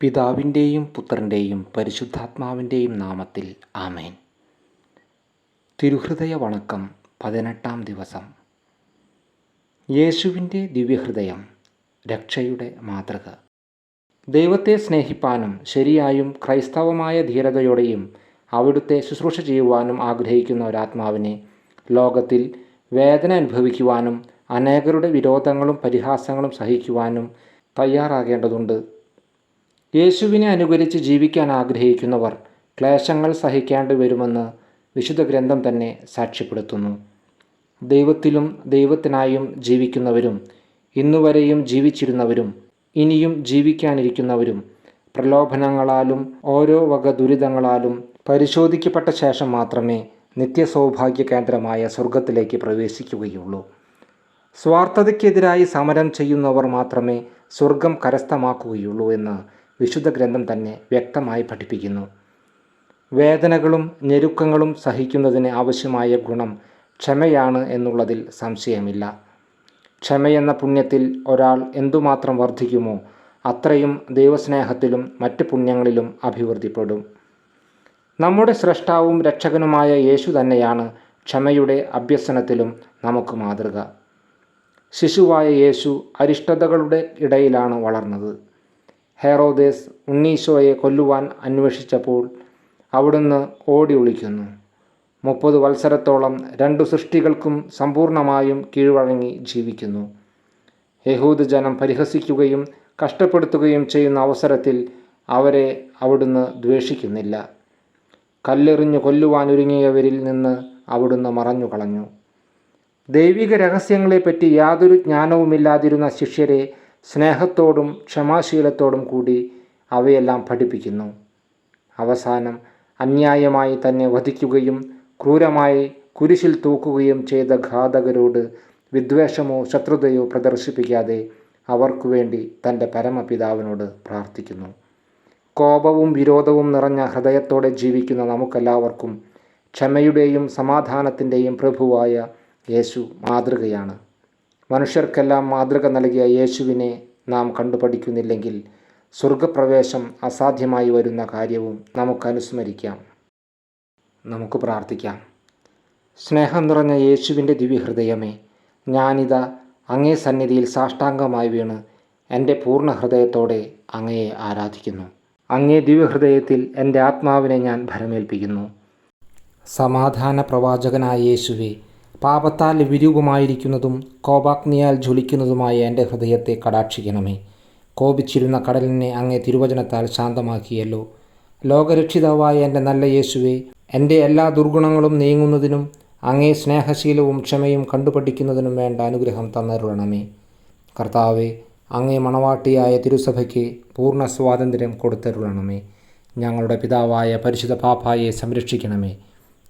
പിതാവിന്റെയും പുത്രന്റെയും പരിശുദ്ധാത്മാവിന്റെയും നാമത്തിൽ ആമേൻ. തിരുഹൃദയ വണക്കം പതിനെട്ടാം ദിവസം. യേശുവിന്റെ ദിവ്യഹൃദയം രക്ഷയുടെ മാതൃക. ദൈവത്തെ സ്നേഹിപ്പാനും ശരിയായും ക്രൈസ്തവമായ ധീരതയോടെയും അവിടുത്തെ ശുശ്രൂഷ ചെയ്യുവാനും ആഗ്രഹിക്കുന്ന ഒരാത്മാവിനെ ലോകത്തിൽ വേദന അനുഭവിക്കുവാനും അനേകരുടെ വിരോധങ്ങളും പരിഹാസങ്ങളും സഹിക്കുവാനും തയ്യാറാകേണ്ടതുണ്ട്. യേശുവിനെ അനുകരിച്ച് ജീവിക്കാൻ ആഗ്രഹിക്കുന്നവർ ക്ലേശങ്ങൾ സഹിക്കേണ്ടി വരുമെന്ന് വിശുദ്ധ ഗ്രന്ഥം തന്നെ സാക്ഷ്യപ്പെടുത്തുന്നു. ദൈവത്തിലും ദൈവത്തിനായും ജീവിക്കുന്നവരും ഇന്നുവരെയും ജീവിച്ചിരുന്നവരും ഇനിയും ജീവിക്കാനിരിക്കുന്നവരും പ്രലോഭനങ്ങളാലും ഓരോ വക ദുരിതങ്ങളാലും പരിശോധിക്കപ്പെട്ട ശേഷം മാത്രമേ നിത്യസൗഭാഗ്യ കേന്ദ്രമായ സ്വർഗത്തിലേക്ക് പ്രവേശിക്കുകയുള്ളൂ. സ്വാർത്ഥതയ്ക്കെതിരായി സമരം ചെയ്യുന്നവർ മാത്രമേ സ്വർഗം കരസ്ഥമാക്കുകയുള്ളൂ എന്ന് വിശുദ്ധ ഗ്രന്ഥം തന്നെ വ്യക്തമായി പഠിപ്പിക്കുന്നു. വേദനകളും ഞെരുക്കങ്ങളും സഹിക്കുന്നതിന് ആവശ്യമായ ഗുണം ക്ഷമയാണ് എന്നുള്ളതിൽ സംശയമില്ല. ക്ഷമയെന്ന പുണ്യത്തിൽ ഒരാൾ എന്തുമാത്രം വർദ്ധിക്കുമോ അത്രയും ദൈവസ്നേഹത്തിലും മറ്റ് പുണ്യങ്ങളിലും അഭിവൃദ്ധിപ്പെടും. നമ്മുടെ സ്രഷ്ടാവും രക്ഷകനുമായ യേശു തന്നെയാണ് ക്ഷമയുടെ അഭ്യസനത്തിലും നമുക്ക് മാതൃക. ശിശുവായ യേശു അരിഷ്ടതകളുടെ ഇടയിലാണ് വളർന്നത്. ഹെറോദേസ് ഉണ്ണീശോയെ കൊല്ലുവാൻ അന്വേഷിച്ചപ്പോൾ അവിടുന്ന് ഓടി ഒളിക്കുന്നു. മുപ്പത് വത്സരത്തോളം രണ്ടു സൃഷ്ടികൾക്കും സമ്പൂർണമായും കീഴ്വഴങ്ങി ജീവിക്കുന്നു. യഹൂദ് ജനം പരിഹസിക്കുകയും കഷ്ടപ്പെടുത്തുകയും ചെയ്യുന്ന അവസരത്തിൽ അവരെ അവിടുന്ന് ദ്വേഷിക്കുന്നില്ല. കല്ലെറിഞ്ഞു കൊല്ലുവാനൊരുങ്ങിയവരിൽ നിന്ന് അവിടുന്ന് മറഞ്ഞു കളഞ്ഞു ദൈവിക രഹസ്യങ്ങളെപ്പറ്റി യാതൊരു ജ്ഞാനവുമില്ലാതിരുന്ന ശിഷ്യരെ സ്നേഹത്തോടും ക്ഷമാശീലത്തോടും കൂടി അവയെല്ലാം പഠിപ്പിക്കുന്നു. അവസാനം അന്യായമായി തന്നെ വധിക്കുകയും ക്രൂരമായി കുരിശിൽ തൂക്കുകയും ചെയ്ത ഘാതകരോട് വിദ്വേഷമോ ശത്രുതയോ പ്രദർശിപ്പിക്കാതെ അവർക്കു വേണ്ടി തന്റെ പരമപിതാവിനോട് പ്രാർത്ഥിക്കുന്നു. കോപവും വിരോധവും നിറഞ്ഞ ഹൃദയത്തോടെ ജീവിക്കുന്ന നമുക്കെല്ലാവർക്കും ക്ഷമയുടെയും സമാധാനത്തിന്റെയും പ്രഭുവായ യേശു മാതൃകയാണ്. മനുഷ്യർക്കെല്ലാം മാതൃക നൽകിയ യേശുവിനെ നാം കണ്ടുപഠിക്കുന്നില്ലെങ്കിൽ സ്വർഗപ്രവേശം അസാധ്യമായി വരുന്ന കാര്യവും നമുക്ക് അനുസ്മരിക്കാം. നമുക്ക് പ്രാർത്ഥിക്കാം. സ്നേഹം നിറഞ്ഞ യേശുവിന്റെ ദിവ്യഹൃദയമേ ഞാനിതാ അങ്ങേ സന്നിധിയിൽ സാഷ്ടാംഗമായി വീണ് എന്റെ പൂർണ ഹൃദയത്തോടെ അങ്ങയെ ആരാധിക്കുന്നു. അങ്ങേ ദിവ്യഹൃദയത്തിൽ എന്റെ ആത്മാവിനെ ഞാൻ ഭരമേൽപ്പിക്കുന്നു. സമാധാന പ്രവാചകനായ യേശുവെ പാപത്താൽ വിരൂപമായിരിക്കുന്നതും കോപാഗ്നിയാൽ ജ്വലിക്കുന്നതുമായ എന്റെ ഹൃദയത്തെ കടാക്ഷിക്കണമേ. കോപിച്ചിരുന്ന കടലിനെ അങ്ങേ തിരുവചനത്താൽ ശാന്തമാക്കിയല്ലോ. ലോകരക്ഷിതാവായ എന്റെ നല്ല യേശുവെ എന്റെ എല്ലാ ദുർഗുണങ്ങളും നീങ്ങുന്നതിനും അങ്ങേ സ്നേഹശീലവും ക്ഷമയും കണ്ടുപഠിക്കുന്നതിനും വേണ്ട അനുഗ്രഹം തന്നരുളണമേ. കർത്താവെ അങ്ങേ മണവാട്ടിയായ തിരുസഭയ്ക്ക് പൂർണ സ്വാതന്ത്ര്യം കൊടുത്തരുളണമേ. ഞങ്ങളുടെ പിതാവായ പരിശുദ്ധ പാപ്പായെ സംരക്ഷിക്കണമേ.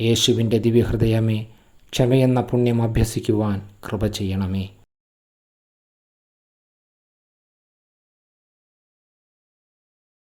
യേശുവിന്റെ ദിവ്യഹൃദയമേ ക്ഷമയെന്ന പുണ്യം അഭ്യസിക്കുവാൻ കൃപ ചെയ്യണമേ.